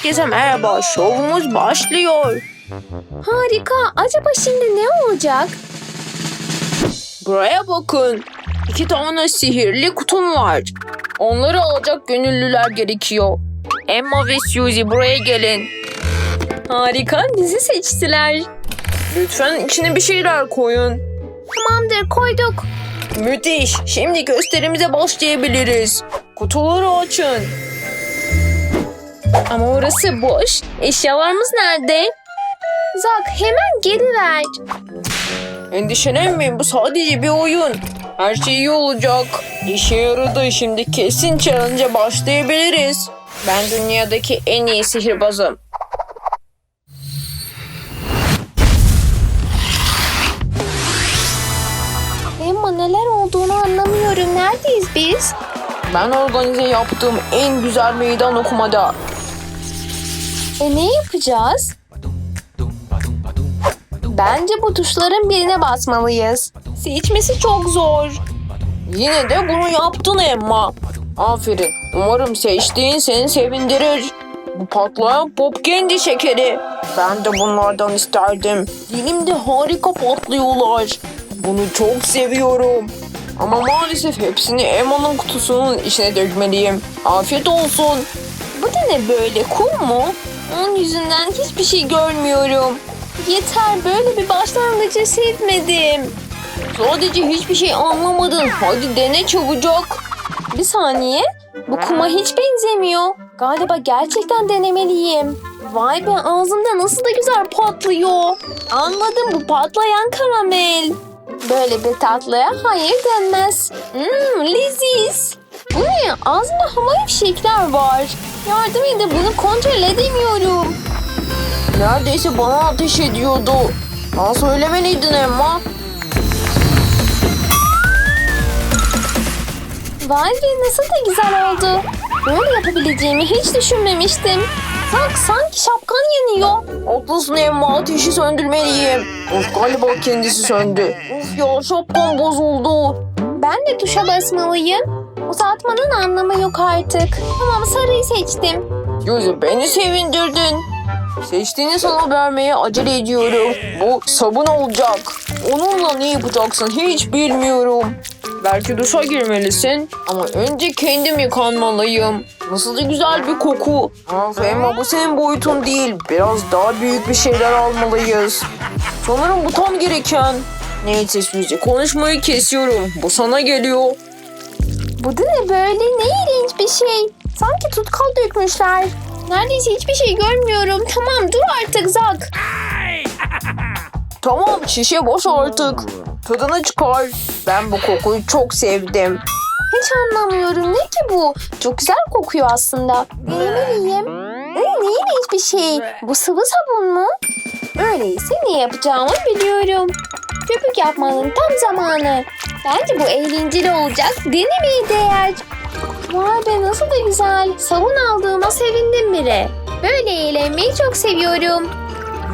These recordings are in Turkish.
Herkese merhaba. Şovumuz başlıyor. Harika. Acaba şimdi ne olacak? Buraya bakın. İki tane sihirli kutum var. Onları alacak gönüllüler gerekiyor. Emma ve Suzy buraya gelin. Harika. Bizi seçtiler. Lütfen içine bir şeyler koyun. Tamamdır koyduk. Müthiş. Şimdi gösterimize başlayabiliriz. Kutuları açın. Ama orası boş. Eşyalarımız nerede? Zak hemen geri ver. Endişelenmeyin bu sadece bir oyun. Her şey iyi olacak. İşe yaradı. Şimdi kesin challenge'a başlayabiliriz. Ben dünyadaki en iyi sihirbazım. Emma neler olduğunu anlamıyorum. Neredeyiz biz? Ben organize yaptığım en güzel meydan okumada. E ne yapacağız? Bence bu tuşların birine basmalıyız. Seçmesi çok zor. Yine de bunu yaptın Emma. Aferin. Umarım seçtiğin seni sevindirir. Bu patlayan pop candy şekeri. Ben de bunlardan isterdim. Dilimde harika patlıyorlar. Bunu çok seviyorum. Ama maalesef hepsini Emma'nın kutusunun içine dökmeliyim. Afiyet olsun. Bu da ne böyle kum mu? Onun yüzünden hiçbir şey görmüyorum. Yeter böyle bir başlangıcı sevmedim. Sadece hiçbir şey anlamadın. Hadi dene çabucak. Bir saniye. Bu kuma hiç benzemiyor. Galiba gerçekten denemeliyim. Vay be ağzımda nasıl da güzel patlıyor. Anladım bu patlayan karamel. Böyle bir tatlıya hayır denmez. Mmm leziz. Bu ne? Ağzımda havai fişekler var. Yardım edin bunu kontrol edemiyorum. Neredeyse bana ateş ediyordu. Bana söylemeliydin Emma. Vay be nasıl da güzel oldu. Böyle yapabileceğimi hiç düşünmemiştim. Bak sanki şapkan yanıyor. Haklısın Emma ateşi söndürmeliyim. Of galiba kendisi söndü. Of ya şapkam bozuldu. Ben de tuşa basmalıyım. Uzatmanın anlamı yok artık. Tamam sarıyı seçtim. Gözü beni sevindirdin. Seçtiğini sana vermeye acele ediyorum. Bu sabun olacak. Onunla ne yapacaksın hiç bilmiyorum. Belki duşa girmelisin. Ama önce kendim yıkanmalıyım. Nasıl da güzel bir koku. Emma bu senin boyutun değil. Biraz daha büyük bir şeyler almalıyız. Sanırım bu tam gereken. Neyse Suzy konuşmayı kesiyorum. Bu sana geliyor. Bu da ne böyle ne iğrenç bir şey. Sanki tutkal dökmüşler. Neredeyse hiçbir şey görmüyorum. Tamam dur artık Zak. Tamam şişe boş artık. Tadını çıkar. Ben bu kokuyu çok sevdim. Hiç anlamıyorum. Ne ki bu? Çok güzel kokuyor aslında. Denemeliyim. Ee, ne iğrenç bir şey. Bu sıvı sabun mu? Öyleyse ne yapacağımı biliyorum. Köpük yapmanın tam zamanı. Bence bu eğlenceli olacak. Denemeye değer. Vay be nasıl da güzel. Sabun aldığıma sevindim bile. Böyle eğlenmeyi çok seviyorum.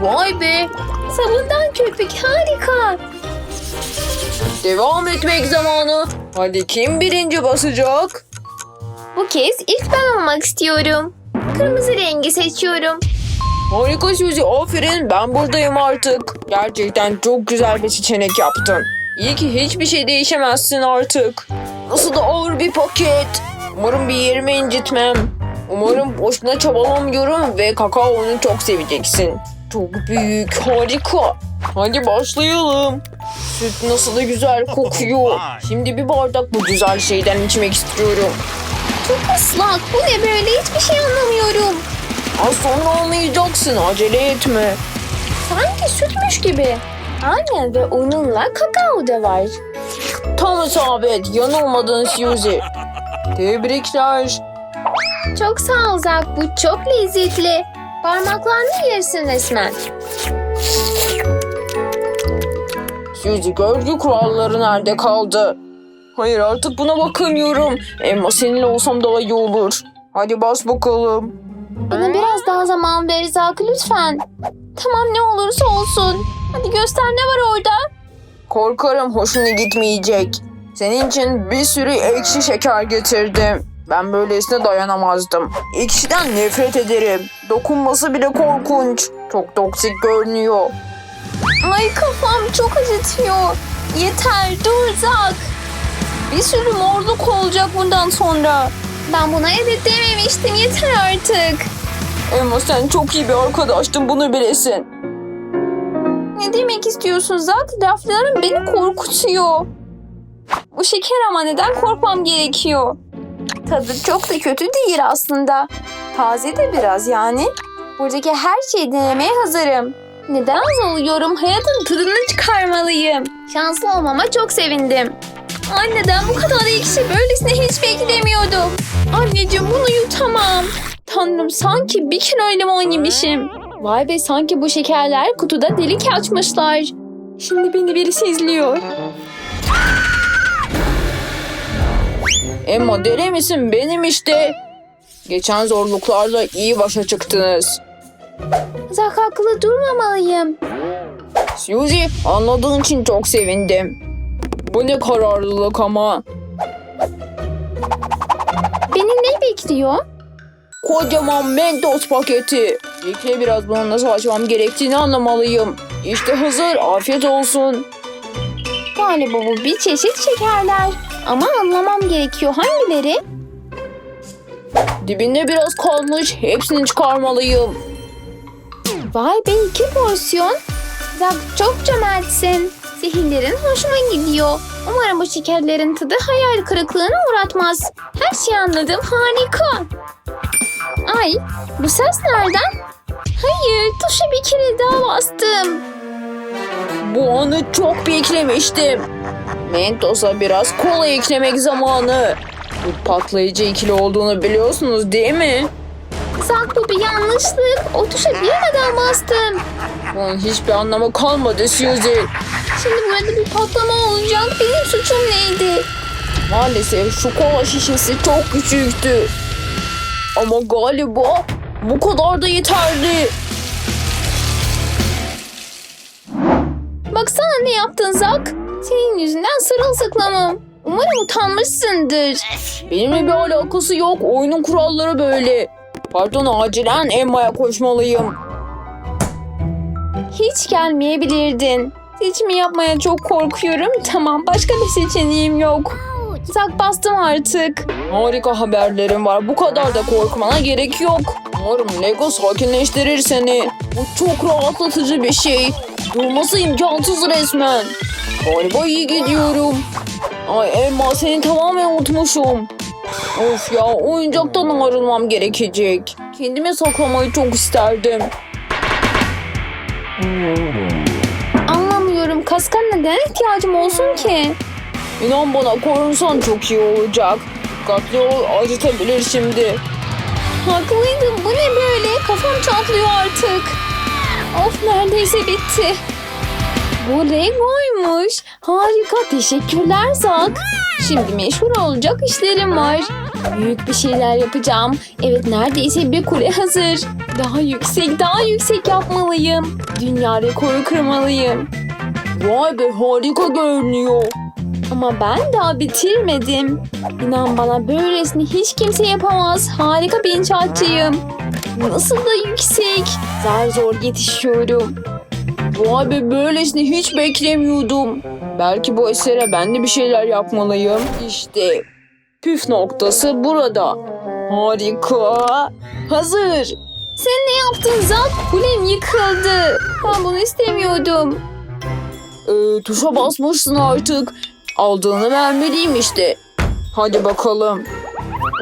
Vay be. Sabundan köpük harika. Devam etmek zamanı. Hadi kim birinci basacak? Bu kez ilk ben olmak istiyorum. Kırmızı rengi seçiyorum. Harika Suzy aferin ben buradayım artık. Gerçekten çok güzel bir seçenek yaptın. İyi ki hiçbir şey değişemezsin artık. Nasıl da ağır bir paket. Umarım bir yerimi incitmem. Umarım boşuna çabalamıyorum ve kakaonu çok seveceksin. Çok büyük, harika. Hadi başlayalım. Süt nasıl da güzel kokuyor. Şimdi bir bardak bu güzel şeyden içmek istiyorum. Çok ıslak. Bu ne böyle hiçbir şey anlamıyorum. Az sonra anlayacaksın, acele etme. Sanki sütmüş gibi. Aynen ve onunla kakao da var. Tam isabet, yanılmadın Suzy. Tebrikler. Çok sağ ol Zak. Bu çok lezzetli. Parmaklarını yersin resmen. Suzy görgü kuralları nerede kaldı? Hayır artık buna bakamıyorum. Emma seninle olsam daha iyi olur. Hadi bas bakalım. Bana biraz daha zaman ver Zak lütfen. Tamam ne olursa olsun. Hadi göster ne var orada. Korkarım hoşuna gitmeyecek. Senin için bir sürü ekşi şeker getirdim. Ben böylesine dayanamazdım. İkisinden nefret ederim. Dokunması bile korkunç. Çok toksik görünüyor. Ay kafam çok acıtıyor. Yeter dur Zak. Bir sürü morluk olacak bundan sonra. Ben buna evet dememiştim yeter artık. Emma sen çok iyi bir arkadaştın bunu bilesin. Ne demek istiyorsun Zak? Rafların beni korkutuyor. Bu şeker ama neden korkmam gerekiyor? Tadı çok da kötü değil aslında. Taze de biraz yani. Buradaki her şeyi denemeye hazırım. Neden oluyorum? Hayatın tadını çıkarmalıyım. Şanslı olmama çok sevindim. Anneden bu kadar ekşi böylesine hiç beklemiyordum. Anneciğim bunu yutamam. Tanrım sanki bir kilo limon yemişim. Vay be sanki bu şekerler kutuda delik açmışlar. Şimdi beni birisi izliyor. Emma deli misin benim işte. Geçen zorluklarla iyi başa çıktınız. Zak haklı durmamalıyım. Suzy anladığın için çok sevindim. Bu ne kararlılık ama. Beni ne bekliyor? Kocaman mentos paketi. Bekle biraz bunu nasıl açmam gerektiğini anlamalıyım. İşte hazır afiyet olsun. Galiba bu bir çeşit şekerler. Ama anlamam gerekiyor hangileri? Dibinde biraz kalmış hepsini çıkarmalıyım. Vay be iki porsiyon. Zak çok cömertsin. Sihirlerin hoşuma gidiyor. Umarım bu şekerlerin tadı hayal kırıklığına uğratmaz. Her şeyi anladım harika. Ay bu ses nereden? Hayır tuşa bir kere daha bastım. Bu anı çok beklemiştim. Mentos'a biraz kola eklemek zamanı. Bu patlayıcı ikili olduğunu biliyorsunuz değil mi? Bu bir yanlışlık. O tuşa girmeden bastım. Bunun hiçbir anlamı kalmadı Suzy. Şimdi burada bir patlama olacak. Benim suçum neydi? Maalesef şu kola şişesi çok küçüktü. Ama galiba bu kadar da yeterli. Baksana ne yaptın Zak? Senin yüzünden sırılsıklamım. Umarım utanmışsındır. Benimle bir alakası yok. Oyunun kuralları böyle. Pardon acilen Emma'ya koşmalıyım. Hiç gelmeyebilirdin. Seçimi yapmaya çok korkuyorum. Tamam başka bir seçeneğim yok. Zak bastım artık. Harika haberlerim var. Bu kadar da korkmana gerek yok. Umarım Lego sakinleştirir seni. Bu çok rahatlatıcı bir şey. Durması imkansız resmen. Galiba iyi gidiyorum. Ay Emma seni tamamen unutmuşum. Of ya oyuncaktan ayrılmam gerekecek. Kendime saklamayı çok isterdim. Anlamıyorum. Kaska neden ihtiyacım olsun ki? İnan bana korunsan çok iyi olacak. Dikkatli ol acıtabilir şimdi. Haklıydın. Bu ne böyle? Kafam çatlıyor artık. Of neredeyse bitti. Bu Lego'ymuş. Harika. Teşekkürler Zak. Şimdi meşhur olacak işlerim var. Büyük bir şeyler yapacağım. Evet neredeyse bir kule hazır. Daha yüksek daha yüksek yapmalıyım. Dünya rekoru kırmalıyım. Vay be harika görünüyor. Ama ben daha bitirmedim. İnan bana böylesini hiç kimse yapamaz. Harika bir inşaatçıyım. Nasıl da yüksek. Zar zor yetişiyorum. Vay be böylesini hiç beklemiyordum. Belki bu esere ben de bir şeyler yapmalıyım. İşte püf noktası burada. Harika. Hazır. Sen ne yaptın Zak? Kulem yıkıldı. Ben bunu istemiyordum. Ee, tuşa basmışsın artık. Aldığını vermeliyim işte. Hadi bakalım.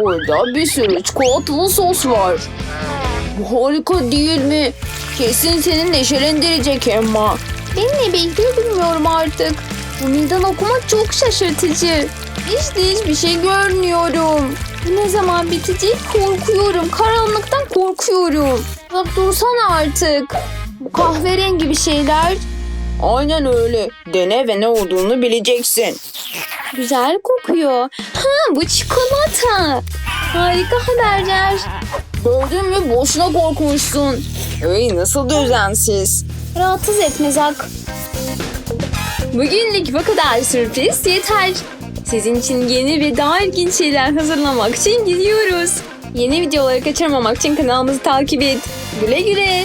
Burada bir sürü çikolatalı sos var. Bu harika değil mi? Kesin seni neşelendirecek Emma. Beni ne bekliyor bilmiyorum artık. Bu meydan okuma çok şaşırtıcı. Hiç de hiçbir şey görmüyorum. Ne zaman bitecek korkuyorum. Karanlıktan korkuyorum. Bak dursana artık. Bu kahverengi bir şeyler. Aynen öyle. Dene ve ne olduğunu bileceksin. Güzel kokuyor. Ha bu çikolata. Harika haberler. Gördün mü boşuna korkmuşsun. Ey nasıl da özensiz. Rahatsız etme Zak. Bugünlük bu kadar sürpriz yeter. Sizin için yeni ve daha ilginç şeyler hazırlamak için gidiyoruz. Yeni videoları kaçırmamak için kanalımızı takip et. Güle güle.